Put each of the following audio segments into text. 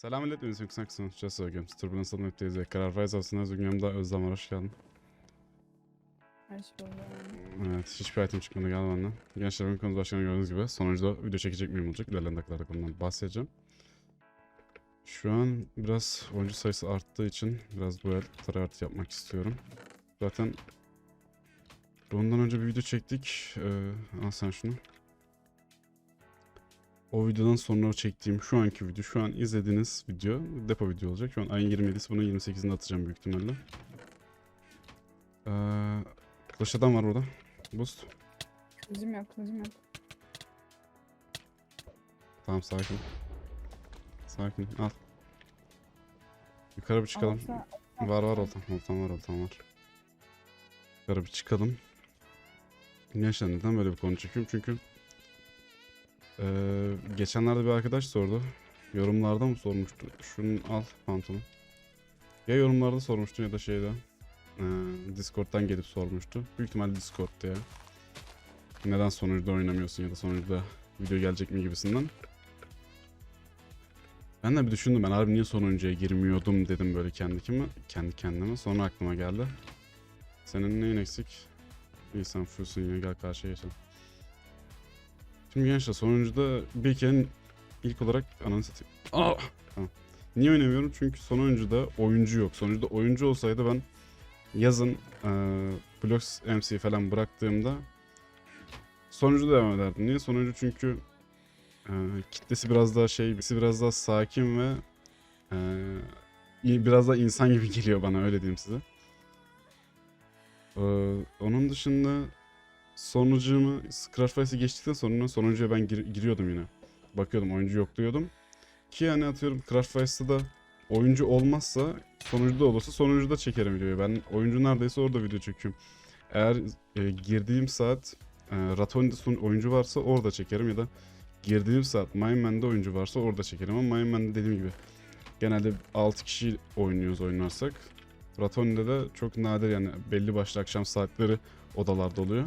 Selam millet, ben Yüksek. Just Games. Turbulence Adım Hepteyiz. Karar Rise aslında Özgün yanımda Özlem var. Hoş geldin. Hoş buldum. Evet, hiçbir item çıkmadı gel benden. Gençler bugün konumuz başkanı gördüğünüz gibi. Sonuncuda video çekecek miyim olacak. İlerleyen dakikalarda konudan bahsedeceğim. Şu an biraz oyuncu sayısı arttığı için biraz bu el tryhard yapmak istiyorum. Zaten ondan önce bir video çektik. Ee, al sen şunu. O videodan sonra çektiğim şu anki video, şu an izlediğiniz video depo video olacak. Şu an ayın 27'si, bunun 28'inde atacağım büyük ihtimalle. Ee, Kılıç adam var burada. Boost. Kılıcım yok, kılıcım yok. Tamam sakin. Sakin al. Yukarı bir çıkalım. Alsa- Var var oltam. Oltam var oltam var. Yukarı bir çıkalım. Gençler neden böyle bir konu çekiyorum? Çünkü eee geçenlerde bir arkadaş sordu. Yorumlarda mı sormuştu? Şunu al pantolon. Ya yorumlarda sormuştu ya da şeyde. eee, Discord'dan gelip sormuştu. Büyük ihtimalle Discord'da ya. Neden sonucuda oynamıyorsun ya da sonucuda video gelecek mi gibisinden. Ben de bir düşündüm ben harbi niye sonuncuya girmiyordum dedim böyle kendi kimi, kendi kendime. Sonra aklıma geldi. Senin neyin eksik? İyi sen fullsün ya gel karşıya geçelim. Şimdi gençler sonuncuda kere ilk olarak ananı satayım. Aa! Niye oynamıyorum? Çünkü sonuncuda oyuncu yok. Sonuncuda oyuncu olsaydı ben yazın eee Blocks MC falan bıraktığımda sonuncu devam ederdim. Niye? Sonuncu çünkü ee, kitlesi biraz daha şey, biraz daha sakin ve iyi- biraz daha insan gibi geliyor bana öyle diyeyim size. Ee, onun dışında sonucumu Crash Face'i geçtikten sonra sonuncuya ben gir- giriyordum yine. Bakıyordum oyuncu yok diyordum. Ki hani atıyorum Crash Face'da da oyuncu olmazsa sonuncuda olursa sonuncuda çekerim videoyu. Ben oyuncu neredeyse orada video çekiyorum. Eğer e, girdiğim saat e, Ratoni'de son oyuncu varsa orada çekerim ya da girdiğim saat Mineman'da oyuncu varsa orada çekerim ama Mineman'da dediğim gibi genelde 6 kişi oynuyoruz oynarsak. Ratoni'de de çok nadir yani belli başlı akşam saatleri odalarda oluyor.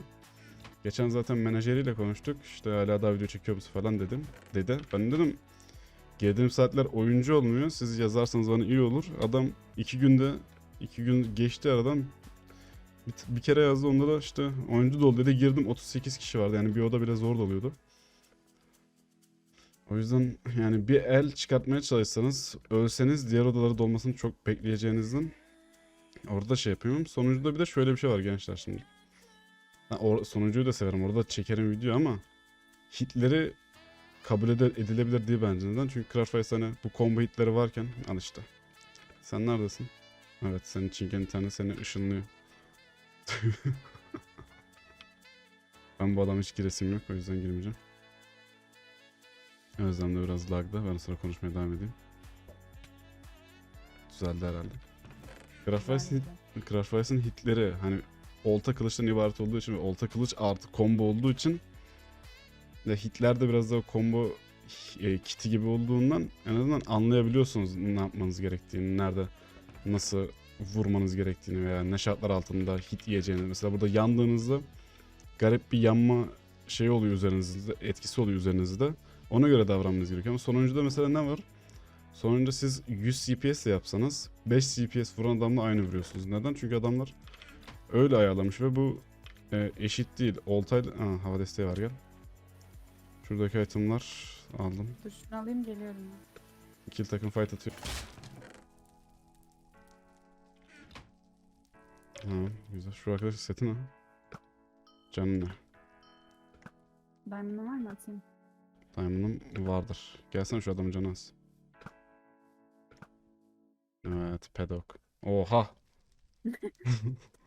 Geçen zaten menajeriyle konuştuk. İşte hala daha video çekiyor musun falan dedim. Dedi. Ben dedim girdiğim saatler oyuncu olmuyor. Siz yazarsanız bana iyi olur. Adam iki günde iki gün geçti aradan bir, bir kere yazdı onda da işte oyuncu dolu dedi girdim 38 kişi vardı yani bir oda bile zor doluyordu. O yüzden yani bir el çıkartmaya çalışsanız ölseniz diğer odaları dolmasını çok bekleyeceğinizden orada şey yapıyorum. Sonuncuda bir de şöyle bir şey var gençler şimdi. Or- sonuncuyu da severim. Orada çekerim video ama hitleri kabul ede- edilebilir değil bence. Neden? Çünkü Crash Face hani bu combo hitleri varken al işte. Sen neredesin? Evet senin çingen internet seni ışınlıyor. ben bu adama hiç giresim yok o yüzden girmeyeceğim. Özlem de biraz lagda. Ben sonra konuşmaya devam edeyim. Düzeldi herhalde. Crash Face'in Bence. Crash Face'in hitleri hani olta kılıçtan ibaret olduğu için ve olta kılıç artı combo olduğu için ve hitler de biraz daha combo e, kiti gibi olduğundan en azından anlayabiliyorsunuz ne yapmanız gerektiğini, nerede nasıl vurmanız gerektiğini veya ne şartlar altında hit yiyeceğini. Mesela burada yandığınızda garip bir yanma şey oluyor üzerinizde, etkisi oluyor üzerinizde. Ona göre davranmanız gerekiyor. Ama sonuncuda mesela ne var? Sonuncuda siz 100 CPS yapsanız 5 CPS vuran adamla aynı vuruyorsunuz. Neden? Çünkü adamlar öyle ayarlamış ve bu e, eşit değil. Oltayla... Aa, hava desteği var gel. Şuradaki itemlar aldım. Dur şunu alayım geliyorum. İkili takım fight atıyor. Tamam güzel. Şu arkadaş seti ne? Canı ne? Diamond'ın var mı atayım? Diamond'ım vardır. Gelsene şu adamın canı az. Evet pedok. Oha.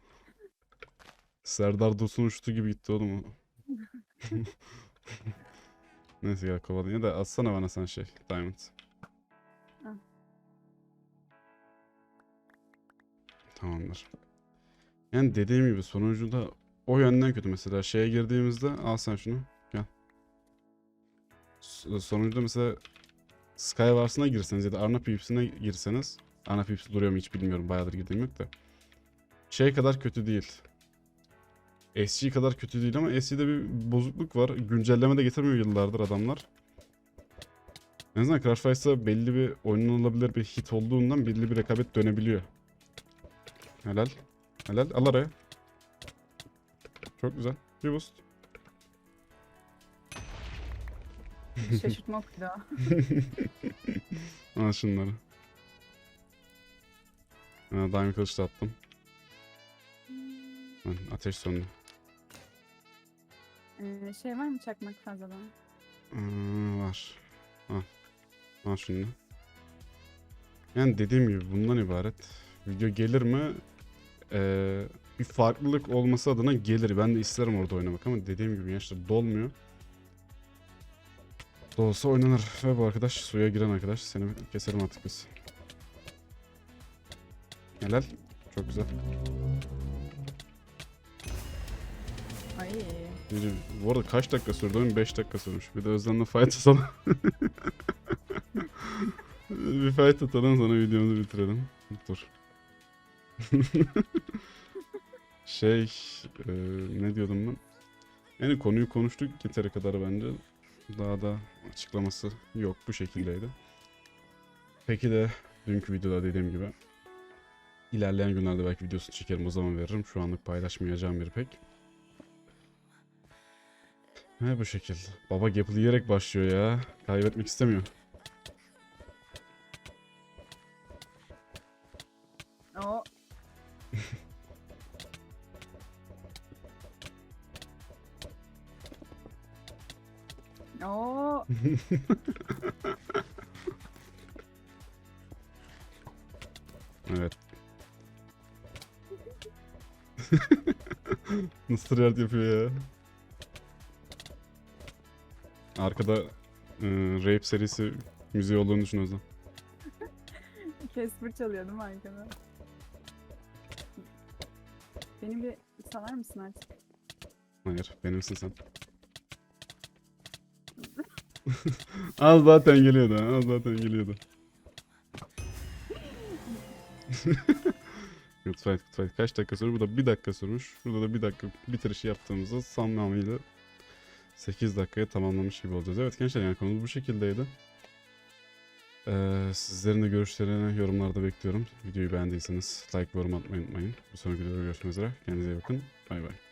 Serdar Dursun'un şutu gibi gitti oğlum o. Neyse gel kovalayın. Ya da atsana bana sen şey. Diamond. Al. Tamamdır. Yani dediğim gibi sonucunda o yönden kötü mesela. Şeye girdiğimizde al sen şunu. Gel. S- Sonucunda mesela Skywars'ına girseniz ya da Arna PvP'sine girseniz Arna PvP'si duruyor mu hiç bilmiyorum. Bayağıdır girdiğim yok da. Şey kadar kötü değil. SG kadar kötü değil ama SG'de bir bozukluk var. Güncelleme de getirmiyor yıllardır adamlar. En azından Crash Fights'a belli bir oynanılabilir bir hit olduğundan belli bir rekabet dönebiliyor. Helal. Helal. Al araya. Çok güzel. Bir boost. Şaşırtma okuydu o. Al şunları. Ha, Diamond kılıç da attım. Ateş söndü. Ee, şey var mı çakmak fazladan? Aa, var. Al. Al şunu. Yani dediğim gibi bundan ibaret. Video gelir mi? Ee, bir farklılık olması adına gelir. Ben de isterim orada oynamak ama dediğim gibi gençler dolmuyor. Dolsa oynanır. Ve bu arkadaş suya giren arkadaş. Seni keserim artık biz. Helal. Çok güzel. Ay. Gece- Bu arada kaç dakika sürdü oyun? 5 dakika sürmüş. Bir de Özlem'le fight atalım. bir fight atalım sonra videomuzu bitirelim. Dur. şey, e, ne diyordum ben? Yani konuyu konuştuk yeteri kadar bence. Daha da açıklaması yok. Bu şekildeydi. Peki de dünkü videoda dediğim gibi ilerleyen günlerde belki videosunu çekerim o zaman veririm. Şu anlık paylaşmayacağım bir pek. He bu şekil. Baba Gapple yiyerek başlıyor ya. Kaybetmek istemiyor. O. Oo. Evet. Nasıl tryhard yapıyor ya? Arkada e, Rape serisi müziği olduğunu düşün Özlem. Casper çalıyor değil mi arkada? Beni bir salar mısın artık? Hayır, benimsin sen. Az zaten geliyordu, az zaten geliyordu. Good fight, good fight. Kaç dakika sürüyor? Bu da bir dakika sürmüş. Burada da bir dakika bitirişi yaptığımızda tamamıyla 8 dakikaya tamamlamış gibi olacağız. Evet gençler yani konumuz bu şekildeydi. Ee, sizlerin de görüşlerini yorumlarda bekliyorum. Videoyu beğendiyseniz like ve yorum atmayı unutmayın. Bir sonraki videoda görüşmek üzere. Kendinize iyi bakın. Bay bay.